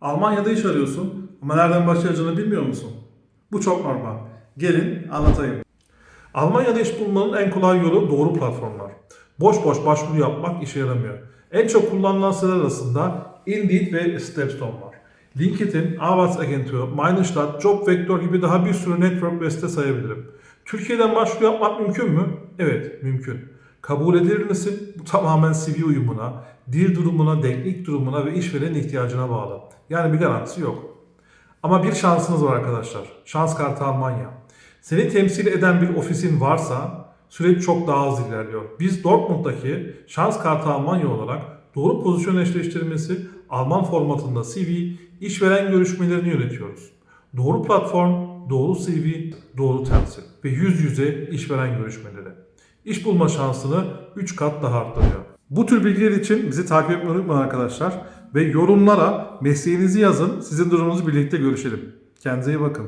Almanya'da iş arıyorsun ama nereden başlayacağını bilmiyor musun? Bu çok normal. Gelin anlatayım. Almanya'da iş bulmanın en kolay yolu doğru platformlar. Boş boş başvuru yapmak işe yaramıyor. En çok kullanılan siteler arasında Indeed ve Stepstone var. LinkedIn, Arbeitsagentur, Meinestadt, Jobvector gibi daha bir sürü network ve site sayabilirim. Türkiye'den başvuru yapmak mümkün mü? Evet, mümkün. Kabul edilir misin? Bu tamamen CV uyumuna, dil durumuna, denklik durumuna ve işverenin ihtiyacına bağlı. Yani bir garantisi yok. Ama bir şansınız var arkadaşlar. Şans kartı Almanya. Seni temsil eden bir ofisin varsa süreç çok daha hızlı ilerliyor. Biz Dortmund'daki şans kartı Almanya olarak doğru pozisyon eşleştirmesi Alman formatında CV, işveren görüşmelerini yönetiyoruz. Doğru platform, doğru CV, doğru temsil ve yüz yüze işveren görüşmeleri. İş bulma şansını 3 kat daha arttırıyor. Bu tür bilgiler için bizi takip etmeyi unutmayın arkadaşlar. Ve yorumlara mesleğinizi yazın. Sizin durumunuzu birlikte görüşelim. Kendinize iyi bakın.